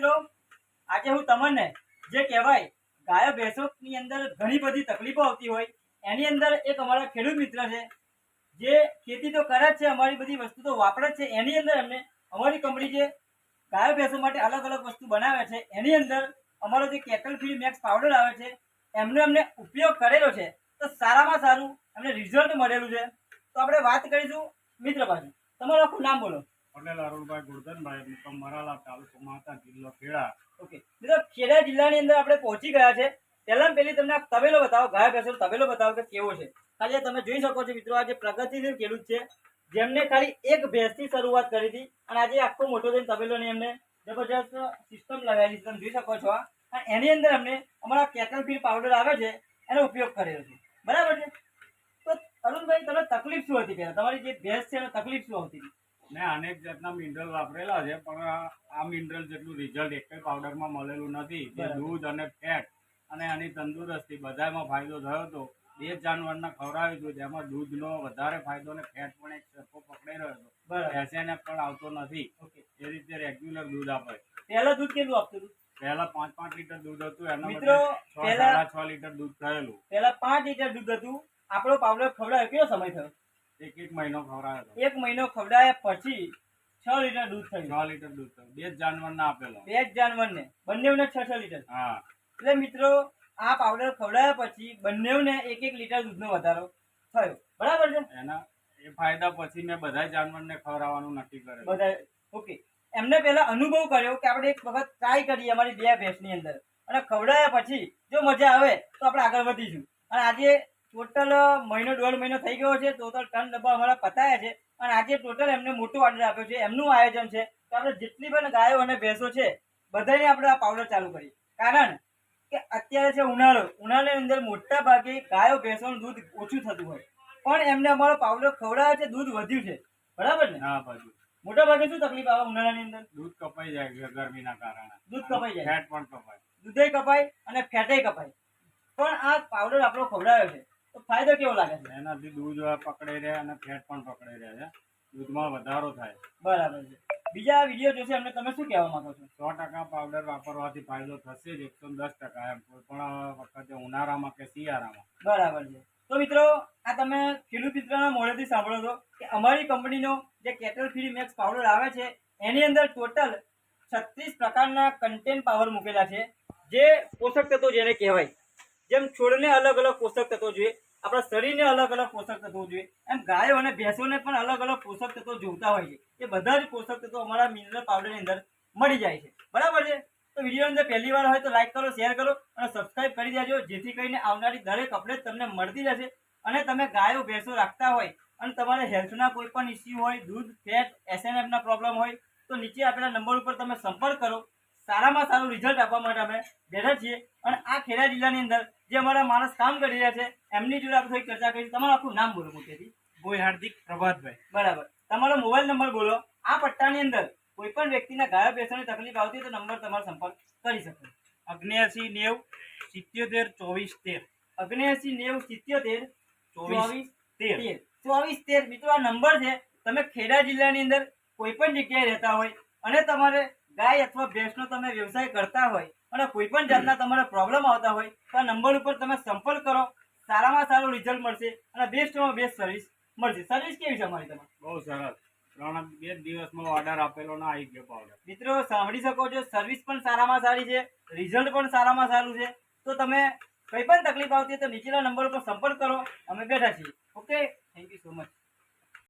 મિત્રો, આજે હું તમને જે કહેવાય ગાયો ભેંસોની અંદર ઘણી બધી તકલીફો આવતી હોય, એની અંદર એક અમારા ખેડૂત મિત્ર છે, જે ખેતી તો કરે જ છે, અમારી બધી વસ્તુ તો વાપરે જ છે, એની અંદર એમને અમારી કંપની જે ગાયો ભેંસો માટે અલગ અલગ વસ્તુ બનાવે છે, એની અંદર અમારો જે કેટલ ફ્રી મેક્સ પાવડર આવે છે, એમનો એમને ઉપયોગ કરેલો છે, તો સારામાં સારું એમને રિઝલ્ટ મળેલું છે. તો આપણે વાત કરીશું મિત્ર પાસે તમારું આખું નામ બોલો. પટેલ, અરુણભાઈ ગુરધનભાઈ મુકમ મરાલા તાલુકો માતા જિલ્લો ખેડા. ઓકે. મિત્રો, ખેડા જિલ્લાની અંદર આપણે પહોંચી ગયા છે. પહેલા પહેલી તમને આ તબેલો બતાવો ગાય ભેંસનો તબેલો બતાવો કે કેવો છે. ખાલી તમે જોઈ શકો છો મિત્રો, આ જે પ્રગતિશીલ ખેડૂત છે, જેમને ખાલી એક ભેંસથી શરૂઆત કરી હતી અને આજે આખો મોટો થઈને તબેલોની અમને જબરજસ્ત સિસ્ટમ લગાવેલી તમે જોઈ શકો છો અને એની અંદર અમને અમારા કેટલ ફીડ પાવડર આવે છે, એનો ઉપયોગ કરેલો છે. બરાબર છે? તો અરુણભાઈ, તમને તકલીફ શું હતી પહેલાં? તમારી જે ભેંસ છે એનો તકલીફ શું હતી? મેં અનેક જાતના મિનરલ વાપરેલા છે પણ આ- મિનરલ જેટલું રિઝલ્ટ એક પાવડરમાં મળેલું નથી. જે દૂધ અને ફેટ અને આની તંદુરસ્તી બધામાં ફાયદો થયો હતો. બે જાનવરના ખવડાવ્યું હતું જેમાં દૂધનો વધારે ફાયદો અને ફેટ પણ એક સરખો પકડાઈ રહ્યો હતો. એસએનએફ પણ આવતો નથી. એ રીતે રેગ્યુલર દૂધ આપે પહેલા દૂધ કેટલું આપતું હતું? પહેલા પાંચ પાંચ લીટર દૂધ હતું એના મિત્રો, છ લીટર દૂધ થયેલું. પહેલા પાંચ લીટર દૂધ હતું. આપણો પાવડર ખવડાવ્યો કેવો સમય થયો? એક એક મહિનો ખવડાવ્યો એક મહિનો ખવડાવ્યા પછી છ લીટર દૂધ થયું. છ લીટર દૂધ થયું. બે જ જાનવરને આપેલો. બે જ જાનવરને. બંનેવને છ છ લીટર. હા. એટલે મિત્રો આ પાવડર ખવડાવ્યા પછી બંનેવને એક એક લીટર દૂધનો વધારો થયો. બરાબર છે? એના એ ફાયદા પછી મેં બધા જાનવરને ખવડાવવાનું નક્કી કરેલું. બધા ઓકે. એમને પહેલા અનુભવ કર્યો કે આપણે એક વખત ટ્રાય કરીએ અમારી બે ભેંસની અંદર. અને ખવડાવ્યા પછી જો મજા આવે તો આપણે આગળ વધીશું. અને આજે ટોટલ મહિનો દોઢ મહિનો થઈ ગયો છે. ટોટલ ટન ડબ્બા અમારા પતાયા છે. અને આજે ટોટલ એમને મોટું ઓર્ડર આપ્યો છે. એમનું આયોજન છે. તો આપણે જેટલી પણ ગાયો અને ભેંસો છે બધાને આપણે આ પાવડર ચાલુ કરી કારણ કે અત્યારે છે ઉનાળો. ઉનાળાની અંદર મોટા ભાગે ગાયો ભેંસોનું દૂધ ઓછું થતું હોય. પણ એમને અમારો પાવડર ખવડાવે છે દૂધ વધ્યું છે. બરાબર ને? હા બધું. મોટા ભાગે શું તકલીફ આવે ઉનાળાની અંદર? દૂધ કપાઈ જાય ગરમીના કારણે. દૂધ કપાઈ જાય. ફેટ પણ કપાય. દૂધે કપાય અને ફેટે કપાય. પણ આ પાવડર આપણો ખવડાવ્યો છે. તો ફાયદો કેવો લાગે? છે એનાથી દૂધ પકડાઈ રહ્યા અને ફેટ પણ પકડાઈ રહ્યા છે. દૂધમાં વધારો થાય. બરાબર છે. બીજા વીડિયો જોશે એમને તમે શું કહેવા માંગો છો? સો ટકા પાવડર વાપરવાથી ફાયદો થશે જ એકસો દસ ટકા એમ. કોઈ પણ વખતે ઉનાળામાં કે શિયાળામાં. બરાબર છે. તો મિત્રો આ તમે ખેડૂત મિત્રના મોઢેથી સાંભળો છો કે અમારી કંપનીનો જે કેટલ ફ્રી મેક્સ પાવડર આવે છે એની અંદર ટોટલ છત્રીસ પ્રકારના કન્ટેન્ટ પાવર મૂકેલા છે. જે પોષક તત્વો જેને કહેવાય. જેમ છોડને અલગ અલગ પોષક તત્વો જોઈએ, આપણા શરીરને અલગ અલગ પોષક તત્વો જોઈએ, એમ ગાયો અને ભેંસોને પણ અલગ અલગ પોષક તત્વો જોઈતા હોય છે. એ બધા જ પોષક તત્વો અમારા મિનરલ પાવડરની અંદર મળી જાય છે. બરાબર છે? તો વીડિયો અંદર પહેલી વાર હોય તો લાઈક કરો શેર કરો અને સબસ્ક્રાઈબ કરી દેજો, જેથી કરીને આવનારી દરેક અપડેટ તમને મળતી જશે અને તમે ગાયો, ભેંસો રાખતા હોય અને તમારે હેલ્થના કોઈ પણ ઇસ્યુ હોય, દૂધ ફેટ એસએનએફના પ્રોબ્લેમ હોય, તો નીચે આપેલા નંબર ઉપર તમે સંપર્ક કરો. સારામાં સારું રિઝલ્ટ આપવા માટે અમે બેઠા છીએ. અને આ ખેડા જિલ્લાની અંદર જે અમારા માણસ કામ કરી રહ્યા છે એમની જોડે આપણે થોડી ચર્ચા કરી તમારું આખું નામ બોલો મોટેથી બોય હાર્દિક પ્રભાતભાઈ. બરાબર. તમારો મોબાઈલ નંબર બોલો. આ પટ્ટાની અંદર કોઈ પણ વ્યક્તિના ગાયો બેસવાની તકલીફ આવતી હોય તો નંબર તમારો સંપર્ક કરી શકો. અગ્નેસી નેવ સિત્યોતેર ચોવીસ તેર. અગ્નેસી નેવ સિત્યોતેર ચોવીસ તેર. ચોવીસ તેર. મિત્રો આ નંબર છે. તમે ખેડા જિલ્લાની અંદર કોઈ પણ જગ્યાએ રહેતા હોય અને તમારે ગાય અથવા ભેંસનો તમે વ્યવસાય કરતા હોય અને કોઈ પણ જાતના તમારે પ્રોબ્લેમ આવતા હોય તો આ નંબર ઉપર તમે સંપર્ક કરો સારામાં સારું રિઝલ્ટ મળશે અને બેસ્ટમાં બેસ્ટ સર્વિસ મળશે. સર્વિસ કેવી છે અમારી તમારી? બહુ સરસ. ત્રણ બે દિવસમાં ઓર્ડર આપેલો ના આવી ગયો પાવડર મિત્રો સાંભળી શકો છો સર્વિસ પણ સારામાં સારી છે રિઝલ્ટ પણ સારામાં સારું છે. તો તમે કંઈ પણ તકલીફ આવતી હોય તો નીચેના નંબર ઉપર સંપર્ક કરો અમે બેઠા છીએ. ઓકે